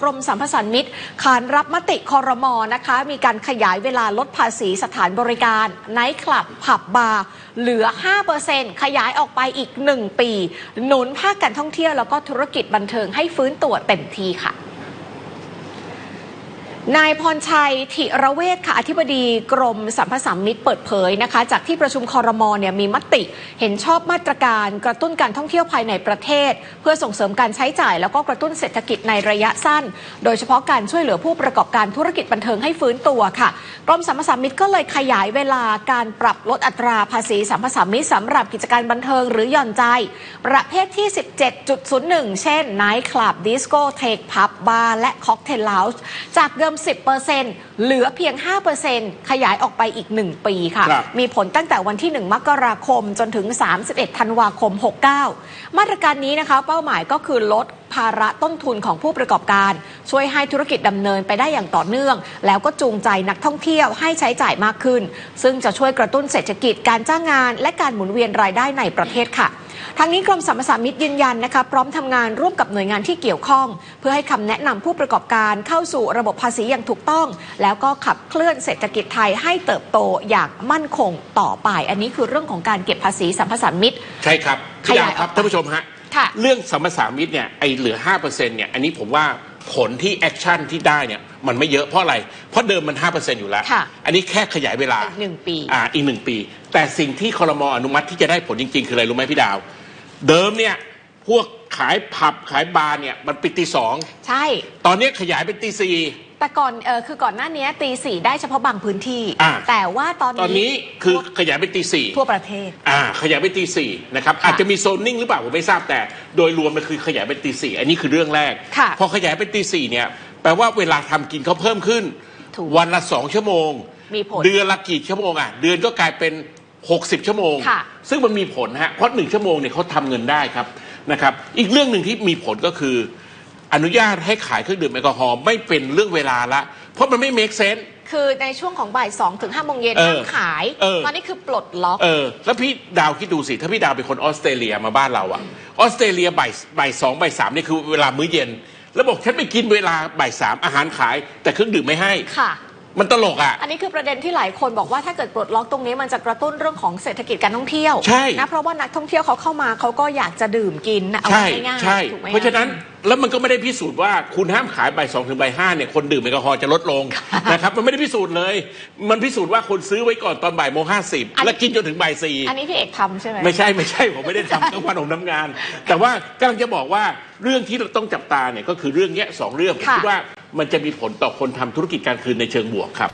กรมสัมพสานมิตร ขานรับมติคอรมอนะคะ มีการขยายเวลาลดภาษีสถานบริการไนท์คลับผับบาร์เหลือ 5%ขยายออกไปอีก 1 ปี หนุนภาคการท่องเที่ยวแล้วก็ธุรกิจบันเทิงให้ฟื้นตัวเต็มที่ค่ะ นายพรชัยธิระเวชค่ะอธิบดีกรมสัมพสามิตเปิดเผยนะคะ จากที่ประชุมคอรมอเนี่ยมีมติ เห็นชอบมาตรการกระตุ้นการท่องเที่ยวภายในประเทศ เพื่อส่งเสริมการใช้จ่าย แล้วก็กระตุ้นเศรษฐกิจในระยะสั้น โดยเฉพาะการช่วยเหลือผู้ประกอบการธุรกิจบันเทิงให้ฟื้นตัวค่ะ กรมสัมพสามิตก็เลยขยายเวลาการปรับลดอัตราภาษีสัมพสามิตสำหรับกิจการบันเทิงหรือหย่อนใจ ประเภทที่ 17.01 เช่นไนท์คลับดิสโก้เทคพับบาร์และค็อกเทลเลาส์จากเดิม10%เหลือเพียง 5%ขยายออกไปอีก 1 ปีค่ะครับมีผลตั้งแต่วันที่ 1 มกราคมจนถึง 31 ธันวาคม 69 มาตรการนี้นะคะ เป้าหมายก็คือลดภาระต้นทุนของผู้ประกอบการ ช่วยให้ธุรกิจดำเนินไปได้อย่างต่อเนื่อง แล้วก็จูงใจนักท่องเที่ยวให้ใช้จ่ายมากขึ้น ซึ่งจะช่วยกระตุ้นเศรษฐกิจการจ้างงาน และการหมุนเวียนรายได้ในประเทศค่ะ ทางนี้กรมสรรพสามิตยืนยันนะคะพร้อมทำงานร่วมกับหน่วยงานที่เกี่ยวข้อง เพื่อให้คำแนะนำผู้ประกอบการเข้าสู่ระบบภาษีอย่างถูกต้อง แล้วก็ขับเคลื่อนเศรษฐกิจไทยให้เติบโตอย่างมั่นคงต่อไป อันนี้คือเรื่องของการเก็บภาษีสัมพสามิตใช่ครับขพี่ยาดายวครับออกไปท่านผู้ชมฮะค่ะเรื่องสัมปสามิตเนี่ยไอเหลือ5%เนี่ยอันนี้ผมว่า ผลที่แอคชั่นที่ได้เนี่ยมันไม่เยอะเพราะอะไร เพราะเดิมมัน 5%อยู่แล้ว ค่ะอันนี้แค่ขยายเวลาอีกหนึ่งปี อ่าอีกหนึ่งปี แต่สิ่งที่คอรมออนุมัติที่จะได้ผลจริง ๆ คืออะไรรู้ไหมพี่ดาว เดิมเนี่ยพวกขายผับขายบาร์เนี่ยมันปิดตีสอง ใช่ ตอนนี้ขยายเป็นตีสี่ แต่ก่อนเออคือก่อนหน้านี้ตีสี่ได้เฉพาะบางพื้นที่ อ่า แต่ว่าตอนตอนนี้คือขยายเป็นตีสี่ทั่วประเทศ อ่า ขยายไปตีสี่นะครับค่ะอาจจะมีโซนนิ่งหรือเปล่าผมไม่ทราบแต่ โดยรวมมันคือขยายเป็นตีสี่อันนี้คือเรื่องแรก ค่ะพอขยายเป็นตีสี่เนี่ย แปลว่าเวลาทำกินเขาเพิ่มขึ้น ถูกวันละสองชั่วโมง มีผลเดือนละกี่ชั่วโมงอะ เดือนก็กลายเป็น 60 ชั่วโมง ค่ะ ซึ่งมันมีผลฮะ เพราะหนึ่งชั่วโมงเนี่ยเขาทำเงินได้ครับนะครับ อีกเรื่องหนึ่งที่มีผลก็คือ อนุญาตให้ขายเครื่องดื่มแอลกอฮอล์ไม่เป็นเรื่องเวลาละ เพราะมันไม่ make sense คือในช่วงของบ่ายสองถึงห้าโมงเย็นเออห้ามขาย เออ ตอนนี้คือปลดล็อก เออ แล้วพี่ดาวคิดดูสิ ถ้าพี่ดาวเป็นคนออสเตรเลียมาบ้านเราอะออสเตรเลียบ่ายบ่ายสองบ่ายสามนี่คือเวลามื้อเย็น แล้วบอกฉันไม่กินเวลาบ่ายสามอาหารขาย แต่เครื่องดื่มไม่ให้ ค่ะ มันตลกอะอันนี้คือประเด็นที่หลายคนบอกว่าถ้าเกิดปลดล็อกตรงนี้มันจะกระตุ้นเรื่องของเศรษฐกิจการท่องเที่ยวใช่ นะเพราะว่านักท่องเที่ยวเขาเข้ามาเขาก็อยากจะดื่มกินนะเอาใช่ง่ายๆใช่ถูกไหมเพราะฉะนั้นแล้วมันก็ไม่ได้พิสูจน์ว่าคุณห้ามขายบ่ายสองถึงบ่ายห้าเนี่ยคนดื่มแอลกอฮอล์จะลดลงนะครับมันไม่ได้พิสูจน์เลย มันพิสูจน์ว่าคนซื้อไว้ก่อนตอนบ่ายโมงห้าสิบแล้วกินจนถึงบ่ายสี่ อันนี้พี่เอกทำใช่ไหม ไม่ใช่ไม่ใช่ผมไม่ได้ทำทั้งวันผมทำงาน แต่ว่ากำลังจะบอกว่าเรื่องที่เราต้องจับตาเนี่ยก็คือเรื่องเนี้ยสองเรื่องผมค่ะ คิดว่า มันจะมีผลต่อคนทำธุรกิจการคืนในเชิงบวกครับ